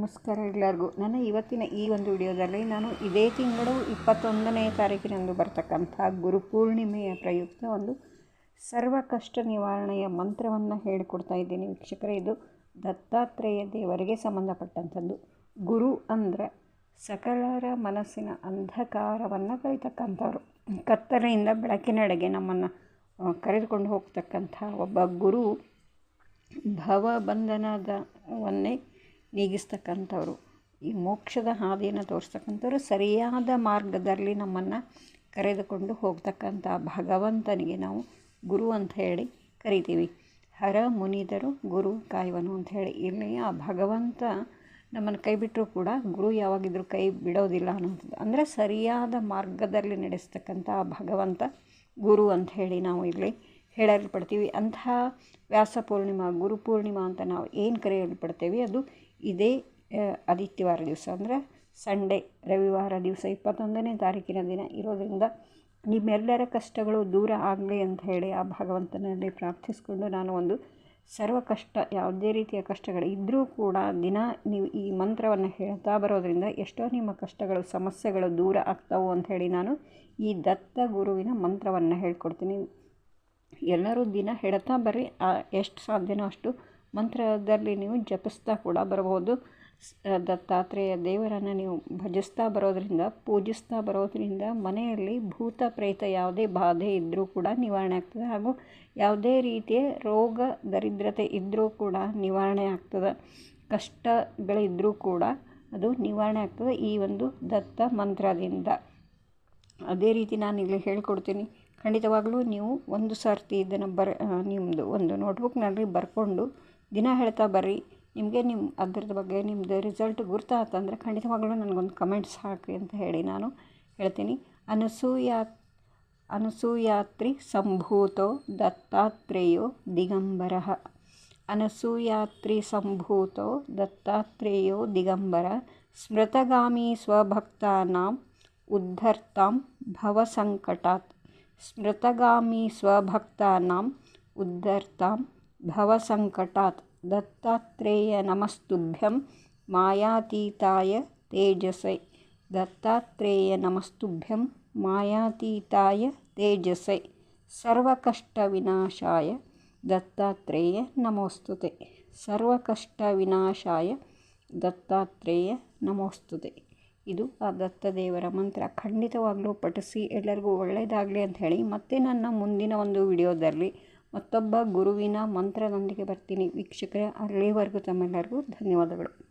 ನಮಸ್ಕಾರ ಎಲ್ಲರಿಗೂ. ನನ್ನ ಇವತ್ತಿನ ಈ ಒಂದು ವಿಡಿಯೋದಲ್ಲಿ ನಾನು ಇದೇ ತಿಂಗಳು ಇಪ್ಪತ್ತೊಂದನೇ ತಾರೀಕಿನಂದು ಬರ್ತಕ್ಕಂಥ ಗುರುಪೂರ್ಣಿಮೆಯ ಪ್ರಯುಕ್ತ ಒಂದು ಸರ್ವ ಕಷ್ಟ ನಿವಾರಣೆಯ ಮಂತ್ರವನ್ನು ಹೇಳಿಕೊಡ್ತಾ ಇದ್ದೀನಿ. ವೀಕ್ಷಕರೇ, ಇದು ದತ್ತಾತ್ರೇಯ ದೇವರಿಗೆ ಸಂಬಂಧಪಟ್ಟಂಥದ್ದು. ಗುರು ಅಂದರೆ ಸಕಲರ ಮನಸ್ಸಿನ ಅಂಧಕಾರವನ್ನು ಕರೀತಕ್ಕಂಥವ್ರು ಕತ್ತಲೆಯಿಂದ ಬೆಳಕಿನೆಡೆಗೆ ನಮ್ಮನ್ನು ಕರೆದುಕೊಂಡು ಹೋಗ್ತಕ್ಕಂಥ ಒಬ್ಬ ಗುರು ಭವಬಂಧನದವನ್ನೇ ನೀಗಿಸ್ತಕ್ಕಂಥವ್ರು. ಈ ಮೋಕ್ಷದ ಹಾದಿಯನ್ನು ತೋರಿಸ್ತಕ್ಕಂಥವ್ರು ಸರಿಯಾದ ಮಾರ್ಗದಲ್ಲಿ ನಮ್ಮನ್ನು ಕರೆದುಕೊಂಡು ಹೋಗ್ತಕ್ಕಂಥ ಭಗವಂತನಿಗೆ ನಾವು ಗುರು ಅಂತ ಹೇಳಿ ಕರಿತೀವಿ. ಹರ ಮುನಿದರು ಗುರು ಕಾಯುವನು ಅಂತ ಹೇಳಿ. ಇಲ್ಲಿ ಆ ಭಗವಂತ ನಮ್ಮನ್ನು ಕೈ ಬಿಟ್ಟರೂ ಕೂಡ ಗುರು ಯಾವಾಗಿದ್ರೂ ಕೈ ಬಿಡೋದಿಲ್ಲ ಅನ್ನೋಂಥದ್ದು ಅಂದರೆ ಸರಿಯಾದ ಮಾರ್ಗದಲ್ಲಿ ನಡೆಸ್ತಕ್ಕಂಥ ಆ ಭಗವಂತ ಗುರು ಅಂತ ಹೇಳಿ ನಾವು ಇಲ್ಲಿ ಹೇಳಲ್ಪಡ್ತೀವಿ. ಅಂತಹ ವ್ಯಾಸ ಪೂರ್ಣಿಮಾ, ಗುರು ಪೂರ್ಣಿಮಾ ಅಂತ ನಾವು ಏನು ಕರೆಯಲ್ಪಡ್ತೇವೆ? ಅದು ಇದೇ ಆದಿತ್ಯವಾರ ದಿವಸ. ಅಂದರೆ ಸಂಡೇ ರವಿವಾರ ದಿವಸ, ಇಪ್ಪತ್ತೊಂದನೇ ತಾರೀಕಿನ ದಿನ. ಇರೋದರಿಂದ ನಿಮ್ಮೆಲ್ಲರ ಕಷ್ಟಗಳು ದೂರ ಆಗಲಿ ಅಂತ ಹೇಳಿ ಆ ಭಗವಂತನಲ್ಲಿ ಪ್ರಾರ್ಥಿಸಿಕೊಂಡು ನಾನು ಒಂದು ಸರ್ವ ಕಷ್ಟ, ಯಾವುದೇ ರೀತಿಯ ಕಷ್ಟಗಳು ಇದ್ದರೂ ಕೂಡ ದಿನ ನೀವು ಈ ಮಂತ್ರವನ್ನು ಹೇಳ್ತಾ ಬರೋದರಿಂದ ಎಷ್ಟೋ ನಿಮ್ಮ ಕಷ್ಟಗಳು, ಸಮಸ್ಯೆಗಳು ದೂರ ಆಗ್ತಾವು ಅಂತ ಹೇಳಿ ನಾನು ಈ ದತ್ತ ಗುರುವಿನ ಮಂತ್ರವನ್ನು ಹೇಳ್ಕೊಡ್ತೀನಿ. ಎಲ್ಲರೂ ದಿನ ಹೇಳ್ತಾ ಬರ್ರಿ. ಎಷ್ಟು ಸಾಧ್ಯನೋ ಅಷ್ಟು ಮಂತ್ರದಲ್ಲಿ ನೀವು ಜಪಿಸ್ತಾ ಕೂಡ ಬರಬಹುದು. ದತ್ತಾತ್ರೇಯ ದೇವರನ್ನು ನೀವು ಭಜಿಸ್ತಾ ಬರೋದರಿಂದ, ಪೂಜಿಸ್ತಾ ಬರೋದರಿಂದ ಮನೆಯಲ್ಲಿ ಭೂತ ಪ್ರೇತ ಯಾವುದೇ ಬಾಧೆ ಇದ್ದರೂ ಕೂಡ ನಿವಾರಣೆ ಆಗ್ತದೆ. ಹಾಗೂ ಯಾವುದೇ ರೀತಿಯ ರೋಗ, ದರಿದ್ರತೆ ಇದ್ದರೂ ಕೂಡ ನಿವಾರಣೆ ಆಗ್ತದೆ. ಕಷ್ಟಗಳಿದ್ದರೂ ಕೂಡ ಅದು ನಿವಾರಣೆ ಆಗ್ತದೆ ಈ ಒಂದು ದತ್ತ ಮಂತ್ರದಿಂದ. ಅದೇ ರೀತಿ ನಾನು ಇಲ್ಲಿ ಹೇಳ್ಕೊಡ್ತೀನಿ. ಖಂಡಿತವಾಗಲೂ ನೀವು ಒಂದು ಸರ್ತಿ ಇದನ್ನು ಬರ ನಿಮ್ಮದು ಒಂದು ನೋಟ್ಬುಕ್ನಲ್ಲಿ ಬರ್ಕೊಂಡು ದಿನ ಹೇಳ್ತಾ ಬರ್ರಿ ನಿಮಗೆ ನಿಮ್ಮ ಅದ್ರದ್ದು ಬಗ್ಗೆ ನಿಮ್ಮದು ರಿಸಲ್ಟ್ ಗುರ್ತಾತಂದರೆ ಖಂಡಿತವಾಗಲೂ ನನಗೊಂದು ಕಮೆಂಟ್ಸ್ ಹಾಕಿ ಅಂತ ಹೇಳಿ ನಾನು ಹೇಳ್ತೀನಿ ಅನಸೂಯಾ ಅನಸೂಯಾತ್ರಿ ಸಂಭೂತೋ ದತ್ತಾತ್ರೇಯೋ ದಿಗಂಬರ ಅನಸೂಯಾತ್ರಿ ಸಂಭೂತೋ ದತ್ತಾತ್ರೇಯೋ ದಿಗಂಬರ ಸ್ಮೃತಗಾಮಿ ಸ್ವಭಕ್ತಾನಾಂ ಉದ್ಧರ್ತಾಂ ಭವಸಂಕಟಾತ್ ಸ್ಮೃತಗಾಮಿ ಸ್ವಭಕ್ತಾನಾಂ ಉದ್ಧರ್ತಾಂ ಭವಸಂಕಟಾತ್ ದತ್ತಾತ್ರೇಯ ನಮಸ್ತುಭ್ಯಂ ಮಾಯಾತೀತಾಯ ತೇಜಸೈ ದತ್ತಾತ್ರೇಯ ನಮಸ್ತುಭ್ಯಂ ಮಾಯಾತೀತಾಯ ತೇಜಸೈ ಸರ್ವಕಷ್ಟ ವಿನಾಶಾಯ ದತ್ತಾತ್ರೇಯ ನಮೋಸ್ತುತೆ ಸರ್ವಕಷ್ಟವಿನಾಶಾಯ ದತ್ತಾತ್ರೇಯ ನಮೋಸ್ತುತೆ ಇದು ಆ ದತ್ತದೇವರ ಮಂತ್ರ. ಖಂಡಿತವಾಗಲೂ ಪಠಿಸಿ. ಎಲ್ಲರಿಗೂ ಒಳ್ಳೆಯದಾಗಲಿ ಅಂತ ಹೇಳಿ ಮತ್ತೆ ನನ್ನ ಮುಂದಿನ ಒಂದು ವಿಡಿಯೋದಲ್ಲಿ ಮತ್ತೊಬ್ಬ ಗುರುವಿನ ಮಂತ್ರದೊಂದಿಗೆ ಬರ್ತೀನಿ. ವೀಕ್ಷಕರೇ ಅಲ್ಲಿವರೆಗೂ ತಮ್ಮೆಲ್ಲರಿಗೂ ಧನ್ಯವಾದಗಳು.